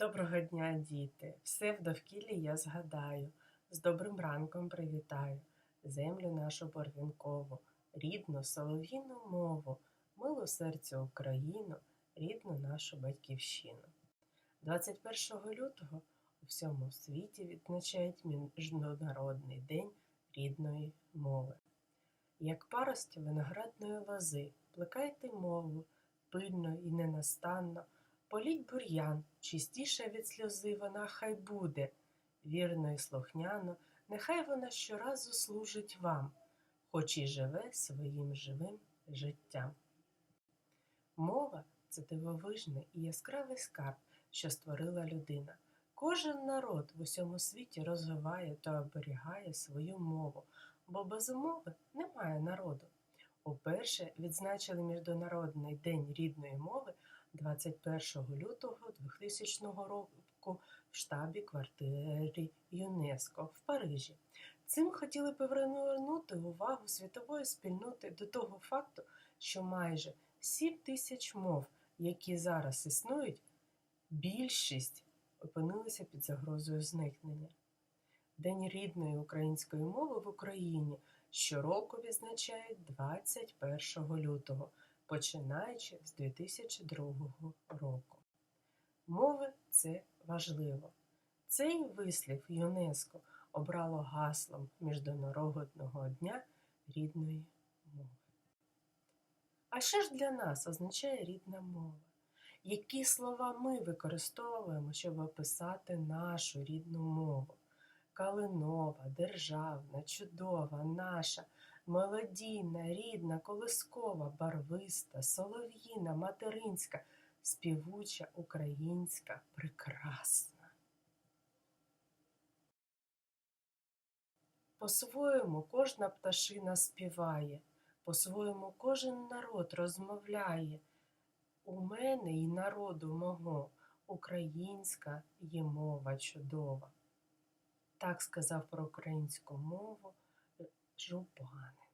Доброго дня, діти! Все в довкіллі я згадаю, з добрим ранком привітаю, землю нашу барвінкову, рідну солов'їну мову, милу серцю Україну, рідну нашу батьківщину. 21 лютого у всьому світі відзначають Міжнародний день рідної мови. Як парості виноградної лози, плекайте мову, пильно і ненастанно. Політь бур'ян, чистіша від сльози вона хай буде, вірно і слухняно, нехай вона щоразу служить вам, хоч і живе своїм живим життям. Мова це дивовижний і яскравий скарб, що створила людина. Кожен народ в усьому світі розвиває та оберігає свою мову, бо без мови немає народу. Уперше відзначили Міжнародний день рідної мови 21 лютого 2000 року в штабі квартири ЮНЕСКО в Парижі. Цим хотіли повернути увагу світової спільноти до того факту, що майже 7 тисяч мов, які зараз існують, більшість опинилися під загрозою зникнення. День рідної української мови в Україні щороку відзначають 21 лютого починаючи з 2002 року. Мови це важливо. Цей вислів ЮНЕСКО обрало гаслом Міжнародного дня рідної мови. А що ж для нас означає рідна мова? Які слова ми використовуємо, щоб описати нашу рідну мову? Калинова, державна, чудова, наша мелодійна, рідна, колискова, барвиста, солов'їна, материнська, співуча українська, прекрасна. По-своєму кожна пташина співає, по-своєму кожен народ розмовляє. У мене і народу мого українська є мова чудова. Так сказав про українську мову Жупанин.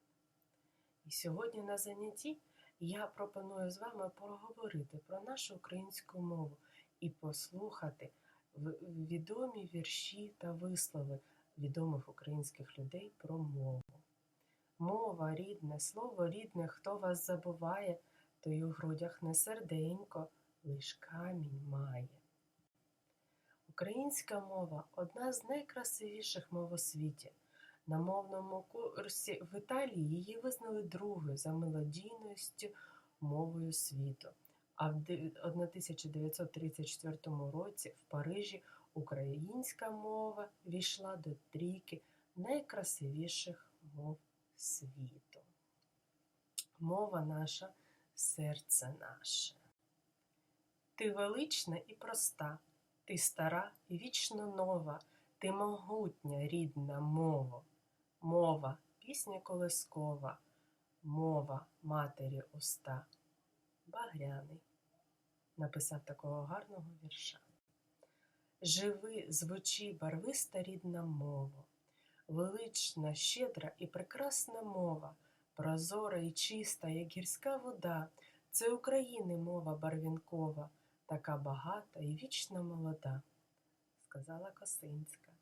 І сьогодні на занятті я пропоную з вами поговорити про нашу українську мову і послухати відомі вірші та вислови відомих українських людей про мову. Мова рідне, слово рідне, хто вас забуває, той у грудях не серденько, лиш камінь має. Українська мова одна з найкрасивіших мов у світі. На мовному курсі в Італії її визнали другою за мелодійністю мовою світу. А в 1934 році в Парижі українська мова війшла до трійки найкрасивіших мов світу. Мова наша, серце наше. Ти велична і проста, ти стара і вічно нова, ти могутня рідна мова мова, пісня колискова, мова матері уста. Багряний написав такого гарного вірша. Живи, звучи, барвиста рідна мова, велична, щедра і прекрасна мова, прозора і чиста, як гірська вода, це України мова барвінкова, така багата і вічно молода, сказала Косинська.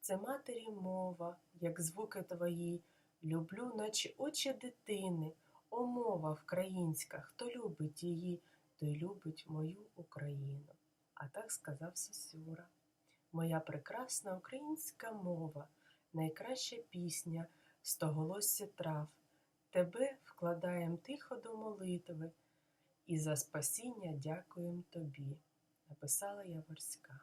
Це матері мова, як звуки твої, люблю, наче очі дитини, О, мова вкраїнська, хто любить її, той любить мою Україну. А так сказав Сосюра. Моя прекрасна українська мова, найкраща пісня, стоголосся трав. Тебе вкладаєм тихо до молитви, і за спасіння дякуєм тобі, написала Яворська.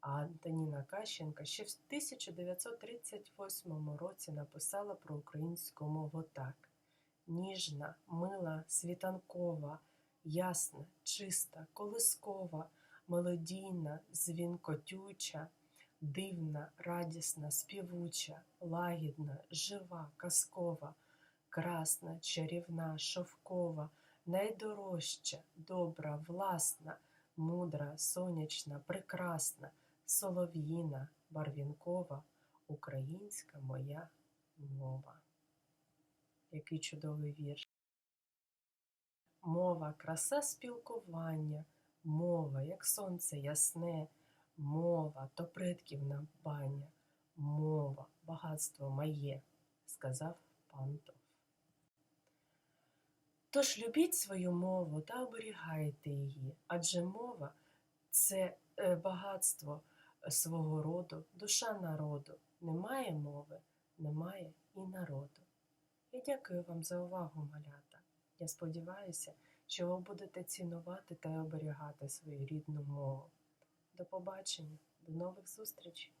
А Антоніна Кащенка ще в 1938 році написала про українську мову так: ніжна, мила, світанкова, ясна, чиста, колискова, мелодійна, дзвінкотюча, дивна, радісна, співуча, лагідна, жива, казкова, красна, чарівна, шовкова, найдорожча, добра, власна, мудра, сонячна, прекрасна солов'їна, барвінкова, українська моя мова. Який чудовий вірш. Мова, краса спілкування, Мова, як сонце ясне, мова то предків надбання, мова, багатство моє, сказав Пантов. Тож любіть свою мову та оберігайте її, адже мова це е, багатство свого роду, душа народу. Немає мови, немає і народу. Я дякую вам за увагу, малята. Я сподіваюся, що ви будете цінувати та оберігати свою рідну мову. До побачення, до нових зустрічей!